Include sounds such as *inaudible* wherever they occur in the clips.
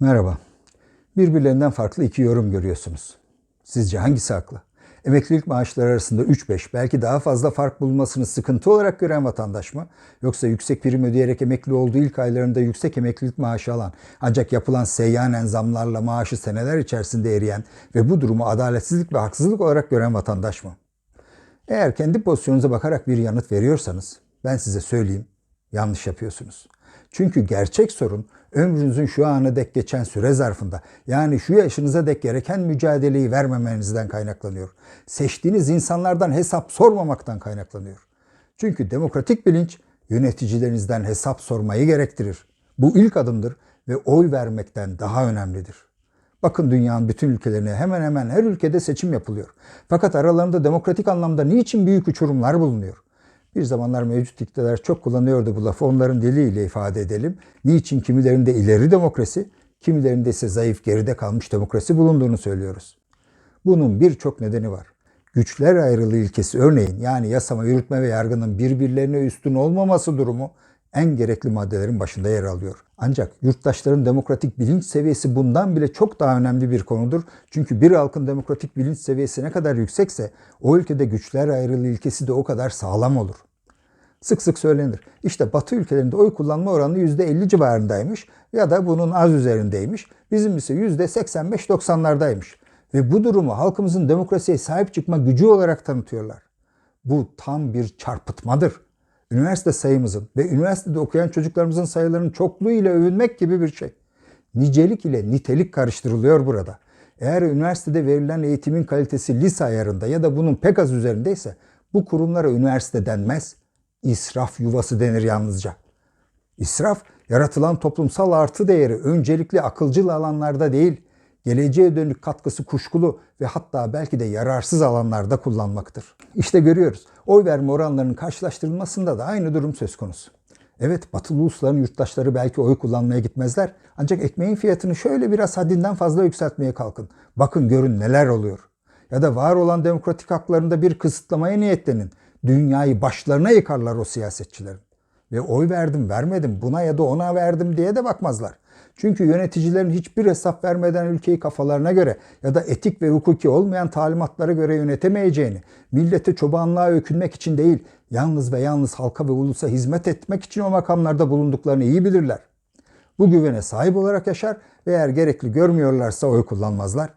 Merhaba. Birbirlerinden farklı iki yorum görüyorsunuz. Sizce hangisi haklı? Emeklilik maaşları arasında 3-5 belki daha fazla fark bulunmasını sıkıntı olarak gören vatandaş mı? Yoksa yüksek prim ödeyerek emekli olduğu ilk aylarında yüksek emeklilik maaşı alan ancak yapılan seyyanen zamlarla maaşı seneler içerisinde eriyen ve bu durumu adaletsizlik ve haksızlık olarak gören vatandaş mı? Eğer kendi pozisyonunuza bakarak bir yanıt veriyorsanız ben size söyleyeyim yanlış yapıyorsunuz. Çünkü gerçek sorun ömrünüzün şu ana dek geçen süre zarfında yani şu yaşınıza dek gereken mücadeleyi vermemenizden kaynaklanıyor. Seçtiğiniz insanlardan hesap sormamaktan kaynaklanıyor. Çünkü demokratik bilinç yöneticilerinizden hesap sormayı gerektirir. Bu ilk adımdır ve oy vermekten daha önemlidir. Bakın dünyanın bütün ülkelerine hemen hemen her ülkede seçim yapılıyor. Fakat aralarında demokratik anlamda niçin büyük uçurumlar bulunuyor? Bir zamanlar mevcut iktidar çok kullanıyordu bu lafı. Onların diliyle ifade edelim. Niçin kimilerinde ileri demokrasi, kimilerinde ise zayıf geride kalmış demokrasi bulunduğunu söylüyoruz. Bunun birçok nedeni var. Güçler ayrılığı ilkesi örneğin yani yasama, yürütme ve yargının birbirlerine üstün olmaması durumu en gerekli maddelerin başında yer alıyor. Ancak yurttaşların demokratik bilinç seviyesi bundan bile çok daha önemli bir konudur. Çünkü bir halkın demokratik bilinç seviyesi ne kadar yüksekse o ülkede güçler ayrılığı ilkesi de o kadar sağlam olur. Sık sık söylenir. İşte Batı ülkelerinde oy kullanma oranı %50 civarındaymış ya da bunun az üzerindeymiş. Bizim ise %85-90'lardaymış. Ve bu durumu halkımızın demokrasiye sahip çıkma gücü olarak tanıtıyorlar. Bu tam bir çarpıtmadır üniversite sayımızın ve üniversitede okuyan çocuklarımızın sayılarının çokluğu ile övünmek gibi bir şey. Nicelik ile nitelik karıştırılıyor burada. Eğer üniversitede verilen eğitimin kalitesi lise ayarında ya da bunun pek az üzerindeyse bu kurumlara üniversite denmez, israf yuvası denir yalnızca. İsraf, yaratılan toplumsal artı değeri öncelikli akılcıl alanlarda değil, geleceğe dönük katkısı kuşkulu ve hatta belki de yararsız alanlarda kullanmaktır. İşte görüyoruz. Oy verme oranlarının karşılaştırılmasında da aynı durum söz konusu. Evet batılı ulusların yurttaşları belki oy kullanmaya gitmezler. Ancak ekmeğin fiyatını şöyle biraz haddinden fazla yükseltmeye kalkın. Bakın görün neler oluyor. Ya da var olan demokratik haklarında bir kısıtlamaya niyetlenin. Dünyayı başlarına yıkarlar o siyasetçilerin. Ve oy verdim vermedim buna ya da ona verdim diye de bakmazlar. Çünkü yöneticilerin hiçbir hesap vermeden ülkeyi kafalarına göre ya da etik ve hukuki olmayan talimatlara göre yönetemeyeceğini, millete çobanlığa ökünmek için değil, yalnız ve yalnız halka ve ulusa hizmet etmek için o makamlarda bulunduklarını iyi bilirler. Bu güvene sahip olarak yaşar ve eğer gerekli görmüyorlarsa oy kullanmazlar.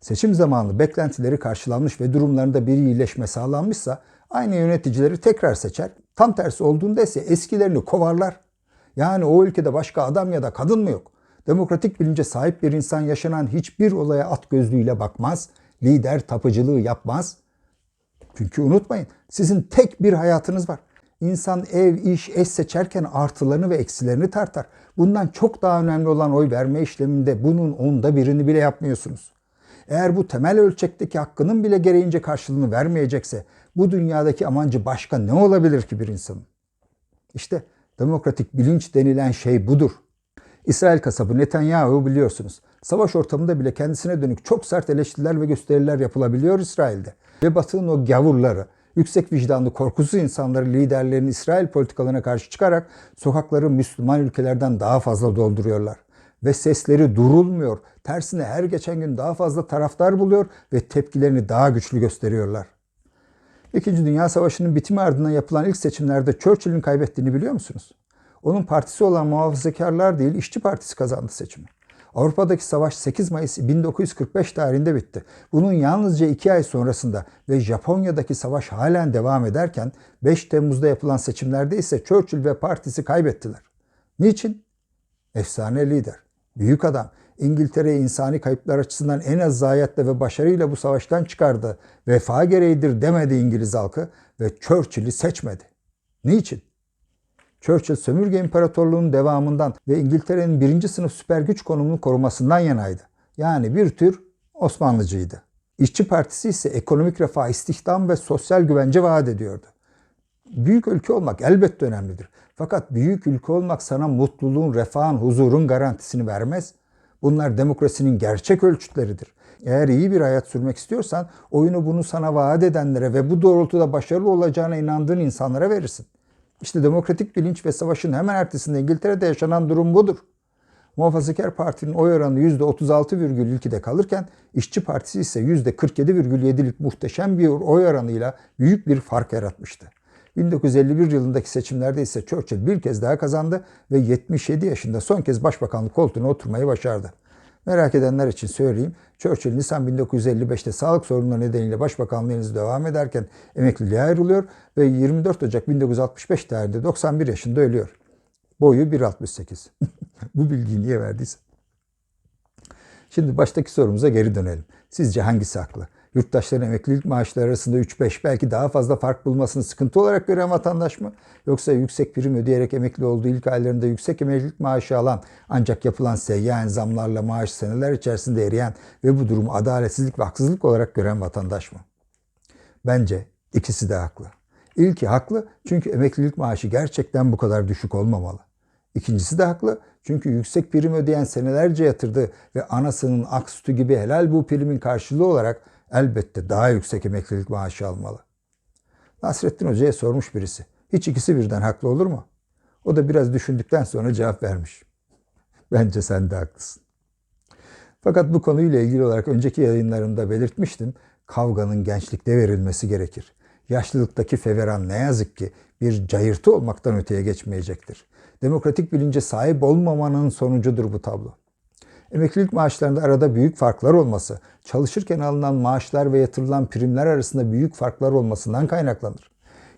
Seçim zamanı beklentileri karşılanmış ve durumlarında bir iyileşme sağlanmışsa aynı yöneticileri tekrar seçer. Tam tersi olduğunda ise eskilerini kovarlar. Yani o ülkede başka adam ya da kadın mı yok? Demokratik bilince sahip bir insan yaşanan hiçbir olaya at gözlüğüyle bakmaz, lider tapıcılığı yapmaz. Çünkü unutmayın sizin tek bir hayatınız var. İnsan ev, iş, eş seçerken artılarını ve eksilerini tartar. Bundan çok daha önemli olan oy verme işleminde bunun onda birini bile yapmıyorsunuz. Eğer bu temel ölçekteki hakkının bile gereğince karşılığını vermeyecekse bu dünyadaki amancı başka ne olabilir ki bir insanın? İşte Demokratik bilinç denilen şey budur. İsrail kasabı Netanyahu biliyorsunuz. Savaş ortamında bile kendisine dönük çok sert eleştiriler ve gösteriler yapılabiliyor İsrail'de. Ve Batı'nın o gavurları, yüksek vicdanlı korkusuz insanları liderlerin İsrail politikalarına karşı çıkarak sokakları Müslüman ülkelerden daha fazla dolduruyorlar. Ve sesleri durulmuyor. Tersine her geçen gün daha fazla taraftar buluyor ve tepkilerini daha güçlü gösteriyorlar. İkinci Dünya Savaşı'nın bitimi ardından yapılan ilk seçimlerde Churchill'in kaybettiğini biliyor musunuz? Onun partisi olan muhafazakarlar değil, işçi partisi kazandı seçimi. Avrupa'daki savaş 8 Mayıs 1945 tarihinde bitti. Bunun yalnızca 2 ay sonrasında ve Japonya'daki savaş halen devam ederken 5 Temmuz'da yapılan seçimlerde ise Churchill ve partisi kaybettiler. Niçin? Efsane lider, büyük adam, İngiltere'yi insani kayıplar açısından en az zayiatle ve başarıyla bu savaştan çıkardı. Vefa gereğidir demedi İngiliz halkı ve Churchill'i seçmedi. Niçin? Churchill sömürge imparatorluğunun devamından ve İngiltere'nin birinci sınıf süper güç konumunu korumasından yanaydı. Yani bir tür Osmanlıcıydı. İşçi Partisi ise ekonomik refah, istihdam ve sosyal güvence vaat ediyordu. Büyük ülke olmak elbette önemlidir. Fakat büyük ülke olmak sana mutluluğun, refahın, huzurun garantisini vermez. Bunlar demokrasinin gerçek ölçütleridir. Eğer iyi bir hayat sürmek istiyorsan oyunu bunu sana vaat edenlere ve bu doğrultuda başarılı olacağına inandığın insanlara verirsin. İşte demokratik bilinç ve savaşın hemen ertesinde İngiltere'de yaşanan durum budur. Muhafazakar Parti'nin oy oranı %36,2'de kalırken İşçi Partisi ise %47,7'lik muhteşem bir oy oranıyla büyük bir fark yaratmıştı. 1951 yılındaki seçimlerde ise Churchill bir kez daha kazandı ve 77 yaşında son kez başbakanlık koltuğuna oturmayı başardı. Merak edenler için söyleyeyim. Churchill Nisan 1955'te sağlık sorunları nedeniyle başbakanlığı henüz devam ederken emekliliğe ayrılıyor ve 24 Ocak 1965 tarihinde 91 yaşında ölüyor. Boyu 1.68. *laughs* Bu bilgiyi niye verdiyse. Şimdi baştaki sorumuza geri dönelim. Sizce hangisi haklı? Yurttaşların emeklilik maaşları arasında 3-5 belki daha fazla fark bulmasını sıkıntı olarak gören vatandaş mı? Yoksa yüksek prim ödeyerek emekli olduğu ilk aylarında yüksek emeklilik maaşı alan ancak yapılan seyyan zamlarla maaş seneler içerisinde eriyen ve bu durumu adaletsizlik ve haksızlık olarak gören vatandaş mı? Bence ikisi de haklı. İlki haklı çünkü emeklilik maaşı gerçekten bu kadar düşük olmamalı. İkincisi de haklı çünkü yüksek prim ödeyen senelerce yatırdı ve anasının ak sütü gibi helal bu primin karşılığı olarak elbette daha yüksek emeklilik maaşı almalı. Nasrettin Hoca'ya sormuş birisi. Hiç ikisi birden haklı olur mu? O da biraz düşündükten sonra cevap vermiş. *laughs* Bence sen de haklısın. Fakat bu konuyla ilgili olarak önceki yayınlarımda belirtmiştim. Kavganın gençlikte verilmesi gerekir. Yaşlılıktaki feveran ne yazık ki bir cayırtı olmaktan öteye geçmeyecektir. Demokratik bilince sahip olmamanın sonucudur bu tablo. Emeklilik maaşlarında arada büyük farklar olması, çalışırken alınan maaşlar ve yatırılan primler arasında büyük farklar olmasından kaynaklanır.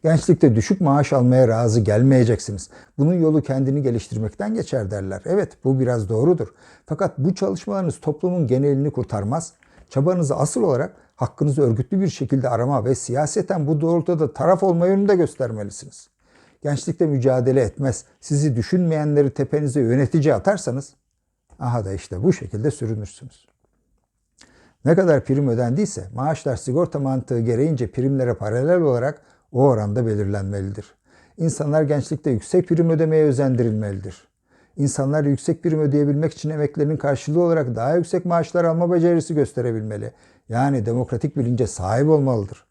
Gençlikte düşük maaş almaya razı gelmeyeceksiniz. Bunun yolu kendini geliştirmekten geçer derler. Evet bu biraz doğrudur. Fakat bu çalışmalarınız toplumun genelini kurtarmaz. Çabanızı asıl olarak hakkınızı örgütlü bir şekilde arama ve siyaseten bu doğrultuda taraf olma yönünde göstermelisiniz. Gençlikte mücadele etmez, sizi düşünmeyenleri tepenize yönetici atarsanız aha da işte bu şekilde sürünürsünüz. Ne kadar prim ödendiyse maaşlar sigorta mantığı gereğince primlere paralel olarak o oranda belirlenmelidir. İnsanlar gençlikte yüksek prim ödemeye özendirilmelidir. İnsanlar yüksek prim ödeyebilmek için emeklerinin karşılığı olarak daha yüksek maaşlar alma becerisi gösterebilmeli. Yani demokratik bilince sahip olmalıdır.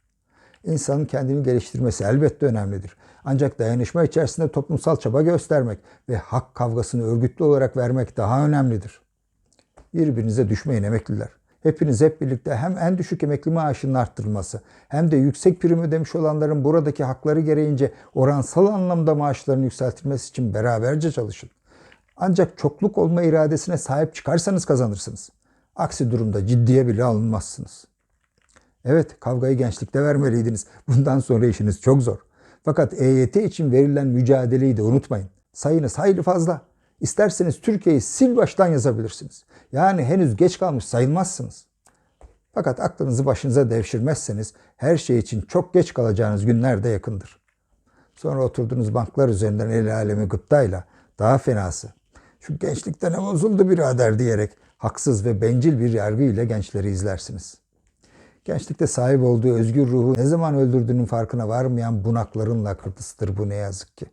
İnsanın kendini geliştirmesi elbette önemlidir. Ancak dayanışma içerisinde toplumsal çaba göstermek ve hak kavgasını örgütlü olarak vermek daha önemlidir. Birbirinize düşmeyin emekliler. Hepiniz hep birlikte hem en düşük emekli maaşının arttırılması hem de yüksek prim ödemiş olanların buradaki hakları gereğince oransal anlamda maaşlarının yükseltilmesi için beraberce çalışın. Ancak çokluk olma iradesine sahip çıkarsanız kazanırsınız. Aksi durumda ciddiye bile alınmazsınız. Evet kavgayı gençlikte vermeliydiniz. *laughs* Bundan sonra işiniz çok zor. Fakat EYT için verilen mücadeleyi de unutmayın. Sayınız hayli fazla. İsterseniz Türkiye'yi sil baştan yazabilirsiniz. Yani henüz geç kalmış sayılmazsınız. Fakat aklınızı başınıza devşirmezseniz her şey için çok geç kalacağınız günler de yakındır. Sonra oturduğunuz banklar üzerinden el alemi gıptayla daha fenası. Şu gençlikte ne bozuldu birader diyerek haksız ve bencil bir yargı ile gençleri izlersiniz. Gençlikte sahip olduğu özgür ruhu ne zaman öldürdüğünün farkına varmayan bunakların lakırtısıdır bu ne yazık ki.